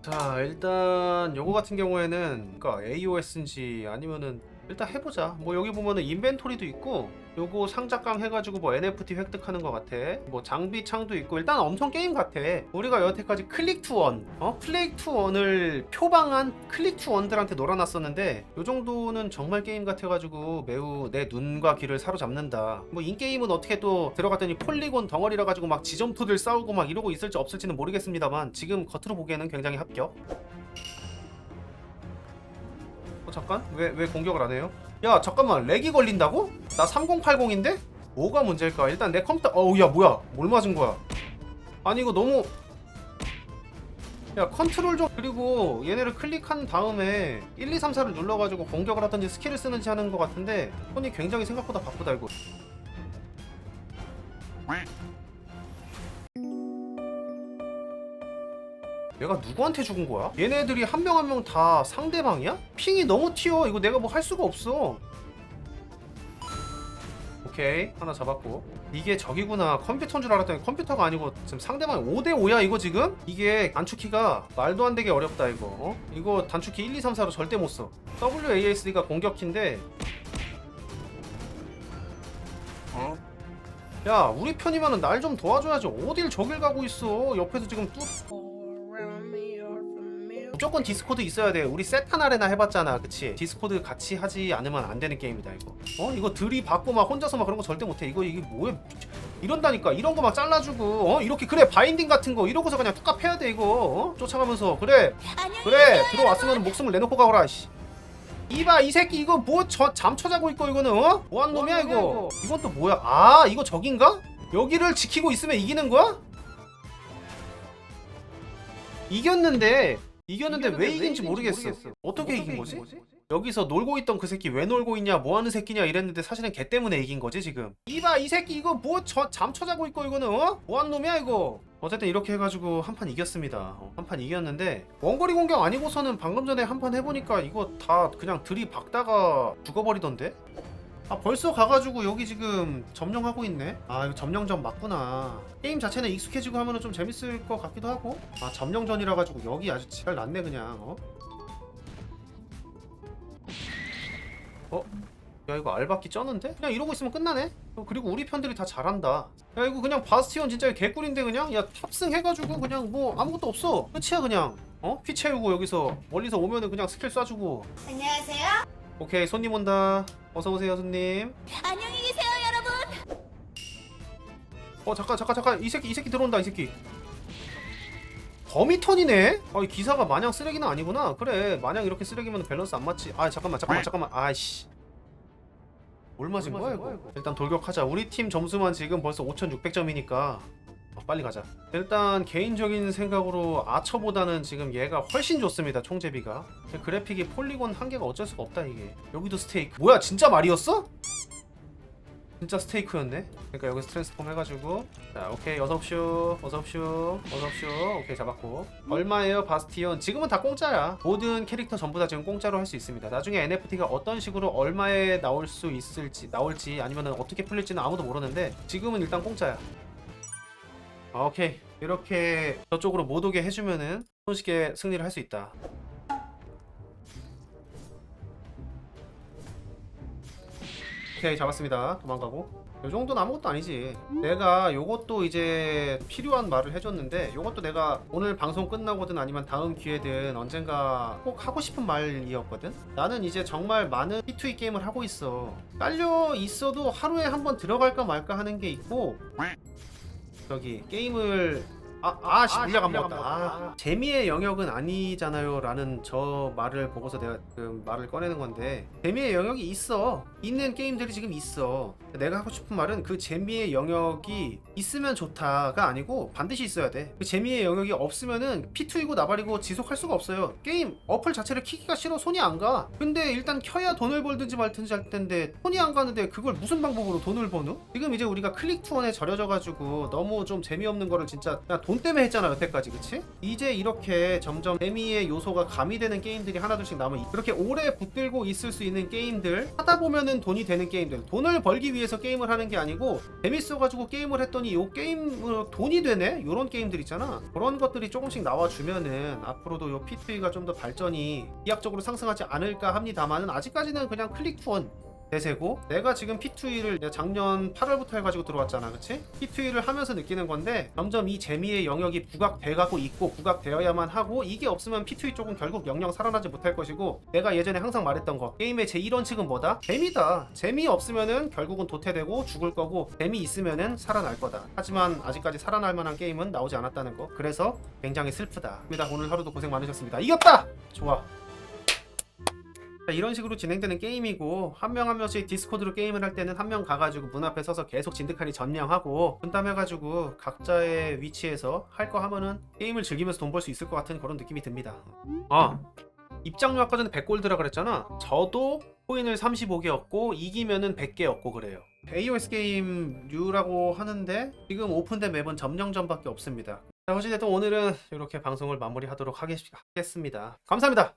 자 일단 요거 같은 경우에는 그러니까 AOS인지 아니면은 일단 해보자. 뭐 여기 보면은 인벤토리도 있고 요거 상자깡 해가지고 뭐 NFT 획득하는 것 같아. 뭐 장비 창도 있고 일단 엄청 게임 같아. 우리가 여태까지 클릭 투원 어? 플레이 투원을 표방한 클릭 투원들한테 놀아놨었는데 요 정도는 정말 게임 같아가지고 매우 내 눈과 귀를 사로잡는다. 뭐 인게임은 어떻게 또 들어갔더니 폴리곤 덩어리라 가지고 막 지점토들 싸우고 막 이러고 있을지 없을지는 모르겠습니다만 지금 겉으로 보기에는 굉장히 합격. 어 잠깐 왜 왜 공격을 안 해요? 야 잠깐만 렉이 걸린다고? 나 3080인데? 뭐가 문제일까? 일단 내 컴퓨터 어우 야 뭐야 뭘 맞은 거야? 아니 이거 너무 야 컨트롤 좀 그리고 얘네를 클릭한 다음에 1, 2, 3, 4를 눌러가지고 공격을 하든지 스킬을 쓰는지 하는 것 같은데 손이 굉장히 생각보다 바쁘다 이거 얘가 누구한테 죽은 거야? 얘네들이 한 명 한 명 다 상대방이야? 핑이 너무 튀어. 이거 내가 뭐 할 수가 없어. 오케이. 하나 잡았고. 이게 적이구나. 컴퓨터인 줄 알았더니 컴퓨터가 아니고 지금 상대방이 5대5야 이거 지금? 이게 단축키가 말도 안 되게 어렵다 이거. 어? 이거 단축키 1, 2, 3, 4로 절대 못써. WASD가 공격키인데. 야 우리 편이면은 날 좀 도와줘야지. 어딜 저길 가고 있어. 옆에서 지금 뚜 무조건 디스코드 있어야 돼. 우리 세탄 아레나 해봤잖아, 그치? 디스코드 같이 하지 않으면 안 되는 게임이다 이거. 어? 이거 들이 받고 막 혼자서 막 그런 거 절대 못해. 이거 이게 뭐야? 이런다니까. 이런 거 막 잘라주고, 어? 이렇게 그래 바인딩 같은 거 이러고서 그냥 뚝갑 해야 돼 이거. 어? 쫓아가면서 그래, 그래 들어왔으면 목숨을 내놓고 가거라. 씨. 이봐 이 새끼 이거 뭐 저 잠쳐 자고 있고 이거는 어? 뭐한 놈이야 이거? 이건 또 뭐야? 아 이거 적인가? 여기를 지키고 있으면 이기는 거야? 이겼는데 이겼는데 왜 이긴지 모르겠어. 어떻게 이긴 거지? 여기서 놀고 있던 그 새끼 왜 놀고 있냐 뭐 하는 새끼냐 이랬는데 사실은 걔 때문에 이긴 거지 지금 이봐 이 새끼 이거 뭐 저 잠쳐 자고 있고 이거는 어? 뭐한 놈이야 이거 어쨌든 이렇게 해가지고 한 판 이겼습니다 어, 한판 이겼는데 원거리 공격 아니고서는 방금 전에 한 판 해보니까 이거 다 그냥 들이박다가 죽어버리던데 아 벌써 가가지고 여기 지금 점령하고 있네 아 이거 점령전 맞구나 게임 자체는 익숙해지고 하면은 좀 재밌을 것 같기도 하고 아 점령전이라 가지고 여기 아주 지랄 났네 그냥 어? 어? 야 이거 알바끼 쩌는데? 그냥 이러고 있으면 끝나네? 어, 그리고 우리 편들이 다 잘한다 야 이거 그냥 바스티온 진짜 개꿀인데 그냥? 야 탑승 해가지고 그냥 뭐 아무것도 없어 끝이야 그냥 어? 피 채우고 여기서 멀리서 오면은 그냥 스킬 쏴주고 안녕하세요. 오케이 손님 온다 어서 오세요 손님 안녕히 계세요, 여러분. 어 잠깐 잠깐 잠깐 이 새끼 이 새끼 들어온다 이 새끼 거미턴이네? 아, 이 기사가 마냥 쓰레기는 아니구나. 그래, 마냥 이렇게 쓰레기면 밸런스 안 맞지. 아, 잠깐만, 잠깐만, 잠깐만. 아이씨. 뭘 맞은 거야, 이거? 일단 돌격하자. 우리 팀 점수만 지금 벌써 5,600점이니까 어, 빨리 가자. 일단 개인적인 생각으로 아처보다는 지금 얘가 훨씬 좋습니다. 총재비가. 그래픽이 폴리곤 한계가 어쩔 수가 없다 이게. 여기도 스테이크. 뭐야, 진짜 말이었어? 진짜 스테이크였네. 그러니까 여기서 트랜스폼 해가지고 자 오케이 어서 옵쇼 어서 옵쇼 어서 옵쇼 오케이 잡았고 얼마예요 바스티온 지금은 다 공짜야 모든 캐릭터 전부 다 지금 공짜로 할 수 있습니다 나중에 NFT가 어떤 식으로 얼마에 나올 수 있을지 나올지 아니면 어떻게 풀릴지는 아무도 모르는데 지금은 일단 공짜야 아, 오케이. 이렇게 저쪽으로 못 오게 해주면은 손쉽게 승리를 할 수 있다. 오케이 잡았습니다. 도망가고. 요 정도는 아무것도 아니지. 내가 요것도 이제 필요한 말을 해줬는데 요것도 내가 오늘 방송 끝나고든 아니면 다음 기회든 언젠가 꼭 하고 싶은 말이었거든? 나는 이제 정말 많은 P2E 게임을 하고 있어. 깔려 있어도 하루에 한 번 들어갈까 말까 하는 게 있고 저기 게임을 아, 아씨 물약 안 먹었다. 아, 재미의 영역은 아니잖아요. 라는 저 말을 보고서 내가 그 말을 꺼내는 건데 재미의 영역이 있어. 있는 게임들이 지금 있어. 내가 하고 싶은 말은 그 재미의 영역이 있으면 좋다가 아니고 반드시 있어야 돼. 그 재미의 영역이 없으면은 P2이고 나발이고 지속할 수가 없어요. 게임 어플 자체를 키기가 싫어 손이 안 가. 근데 일단 켜야 돈을 벌든지 말든지 할 텐데 손이 안 가는데 그걸 무슨 방법으로 돈을 버누? 지금 이제 우리가 클릭 투원에 절여져 가지고 너무 좀 재미없는 거를 진짜 그냥 돈 때문에 했잖아 여태까지 그치? 이제 이렇게 점점 재미의 요소가 가미되는 게임들이 하나둘씩 나오면 그렇게 오래 붙들고 있을 수 있는 게임들 하다 보면은 돈이 되는 게임들 돈을 벌기 위해서 게임을 하는 게 아니고 재밌어가지고 게임을 했더니 요 게임 어, 돈이 되네? 요런 게임들 있잖아 그런 것들이 조금씩 나와주면은 앞으로도 요 P2E가 좀 더 발전이 비약적으로 상승하지 않을까 합니다만은 아직까지는 그냥 클릭 투원 대세고 내가 지금 P2E를 내가 작년 8월부터 해가지고 들어왔잖아 그치? P2E를 하면서 느끼는 건데 점점 이 재미의 영역이 부각돼가고 있고 부각되어야만 하고 이게 없으면 P2E 쪽은 결국 영영 살아나지 못할 것이고 내가 예전에 항상 말했던 거 게임의 제1원칙은 뭐다? 재미다. 재미 없으면은 결국은 도태되고 죽을 거고 재미 있으면은 살아날 거다. 하지만 아직까지 살아날 만한 게임은 나오지 않았다는 거. 그래서 굉장히 슬프다. 오늘 하루도 고생 많으셨습니다. 이겼다! 좋아. 자, 이런 식으로 진행되는 게임이고 한 명 한 명씩 디스코드로 게임을 할 때는 한 명 가가지고 문 앞에 서서 계속 진득하니 전령하고 분담해가지고 각자의 위치에서 할 거 하면은 게임을 즐기면서 돈 벌 수 있을 것 같은 그런 느낌이 듭니다. 아 입장료 아까 전에 100골드라 그랬잖아. 저도 코인을 35개 얻고 이기면은 100개 얻고 그래요. AOS 게임 류라고 하는데 지금 오픈된 맵은 점령전밖에 없습니다. 자, 어찌됐든 오늘은 이렇게 방송을 마무리하도록 하겠, 하겠습니다. 감사합니다.